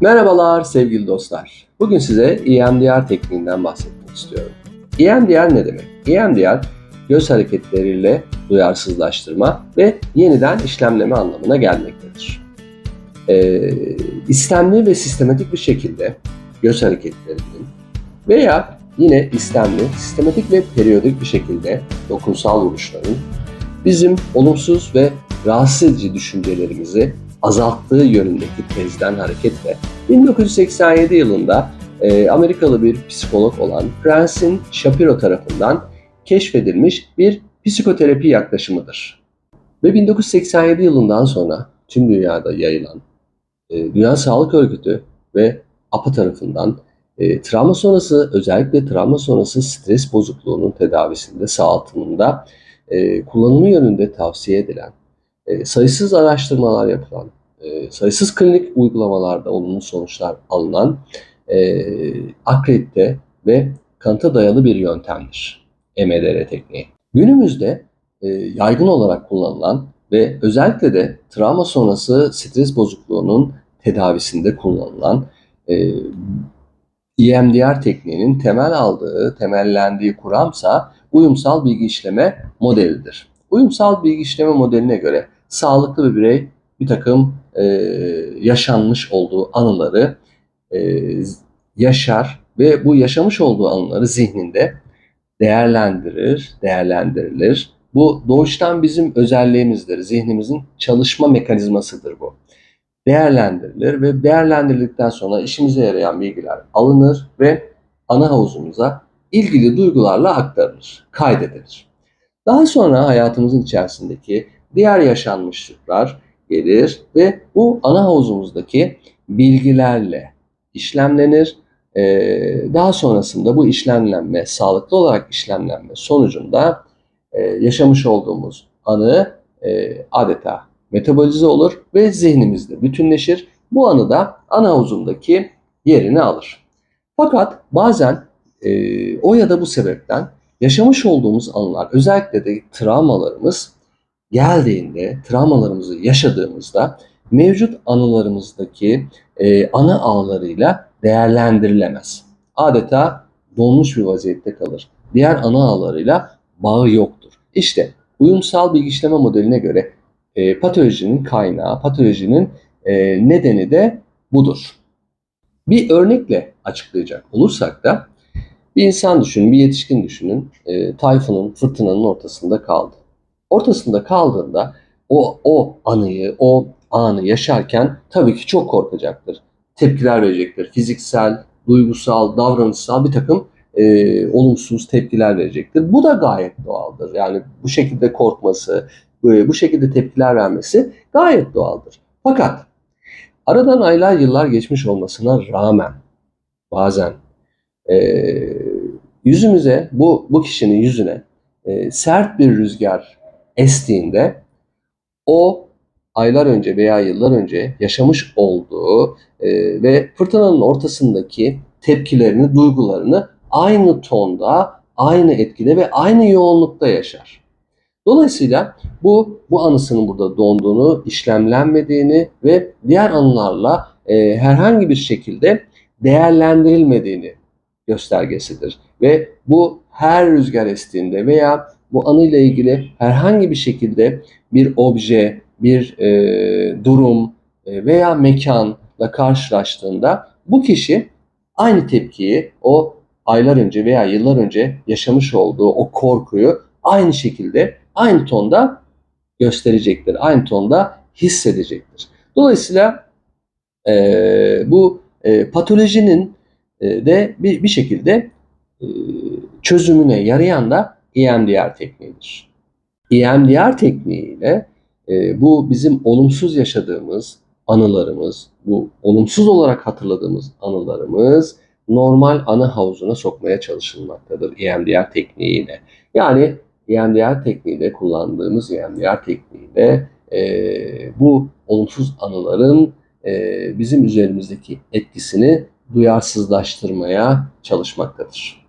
Merhabalar sevgili dostlar. Bugün size EMDR tekniğinden bahsetmek istiyorum. EMDR ne demek? EMDR göz hareketleriyle duyarsızlaştırma ve yeniden işlemleme anlamına gelmektedir. Ee, istemli ve sistematik bir şekilde göz hareketlerinin veya yine istemli, sistematik ve periyodik bir şekilde dokunsal vuruşların bizim olumsuz ve rahatsız edici düşüncelerimizi azalttığı yönündeki tezden hareketle 1987 yılında e, Amerikalı bir psikolog olan Francine Shapiro tarafından keşfedilmiş bir psikoterapi yaklaşımıdır. Ve 1987 yılından sonra tüm dünyada yayılan e, Dünya Sağlık Örgütü ve APA tarafından e, travma sonrası özellikle travma sonrası stres bozukluğunun tedavisinde, sağaltımında e, kullanımı yönünde tavsiye edilen, e, sayısız araştırmalar yapılan, e, sayısız klinik uygulamalarda olumlu sonuçlar alınan e, akredite ve kanıta dayalı bir yöntemdir EMDR tekniği. Günümüzde e, yaygın olarak kullanılan ve özellikle de travma sonrası stres bozukluğunun tedavisinde kullanılan e, EMDR tekniğinin temel aldığı, temellendiği kuramsa uyumsal bilgi işleme modelidir. Uyumsal bilgi işleme modeline göre sağlıklı bir birey bir takım e, yaşanmış olduğu anıları e, yaşar ve bu yaşamış olduğu anıları zihninde değerlendirir, değerlendirilir. Bu doğuştan bizim özelliğimizdir. Zihnimizin çalışma mekanizmasıdır bu. Değerlendirilir ve değerlendirildikten sonra işimize yarayan bilgiler alınır ve ana havuzumuza ilgili duygularla aktarılır, kaydedilir. Daha sonra hayatımızın içerisindeki diğer yaşanmışlıklar gelir ve bu ana havuzumuzdaki bilgilerle işlemlenir. Ee, daha sonrasında bu işlemlenme, sağlıklı olarak işlemlenme sonucunda e, yaşamış olduğumuz anı e, adeta metabolize olur ve zihnimizde bütünleşir. Bu anı da ana havuzundaki yerini alır. Fakat bazen e, o ya da bu sebepten yaşamış olduğumuz anılar, özellikle de travmalarımız geldiğinde, travmalarımızı yaşadığımızda mevcut anılarımızdaki e, ana ağlarıyla değerlendirilemez. Adeta donmuş bir vaziyette kalır. Diğer ana ağlarıyla bağı yoktur. İşte uyumsal bilgiçleme modeline göre e, patolojinin kaynağı, patolojinin e, nedeni de budur. Bir örnekle açıklayacak olursak da bir insan düşünün, bir yetişkin düşünün. E, tayfunun, fırtınanın ortasında kaldı. Ortasında kaldığında o, o anıyı, o anı yaşarken tabii ki çok korkacaktır. Tepkiler verecektir. Fiziksel, duygusal, davranışsal bir takım e, olumsuz tepkiler verecektir. Bu da gayet doğaldır. Yani bu şekilde korkması, bu şekilde tepkiler vermesi gayet doğaldır. Fakat aradan aylar yıllar geçmiş olmasına rağmen bazen e, yüzümüze bu bu kişinin yüzüne e, sert bir rüzgar estiğinde o aylar önce veya yıllar önce yaşamış olduğu e, ve fırtınanın ortasındaki tepkilerini, duygularını aynı tonda, aynı etkide ve aynı yoğunlukta yaşar. Dolayısıyla bu bu anısının burada donduğunu, işlemlenmediğini ve diğer anılarla e, herhangi bir şekilde değerlendirilmediğini göstergesidir. Ve bu her rüzgar estiğinde veya bu anıyla ilgili herhangi bir şekilde bir obje, bir e, durum e, veya mekanla karşılaştığında bu kişi aynı tepkiyi o aylar önce veya yıllar önce yaşamış olduğu o korkuyu aynı şekilde aynı tonda gösterecektir. Aynı tonda hissedecektir. Dolayısıyla e, bu e, patolojinin e, de bir, bir şekilde e, çözümüne yarayan da EMDR tekniğidir. EMDR tekniğiyle e, bu bizim olumsuz yaşadığımız anılarımız, bu olumsuz olarak hatırladığımız anılarımız normal anı havuzuna sokmaya çalışılmaktadır EMDR tekniğiyle. Yani EMDR tekniğiyle kullandığımız EMDR tekniğiyle e, bu olumsuz anıların e, bizim üzerimizdeki etkisini duyarsızlaştırmaya çalışmaktadır.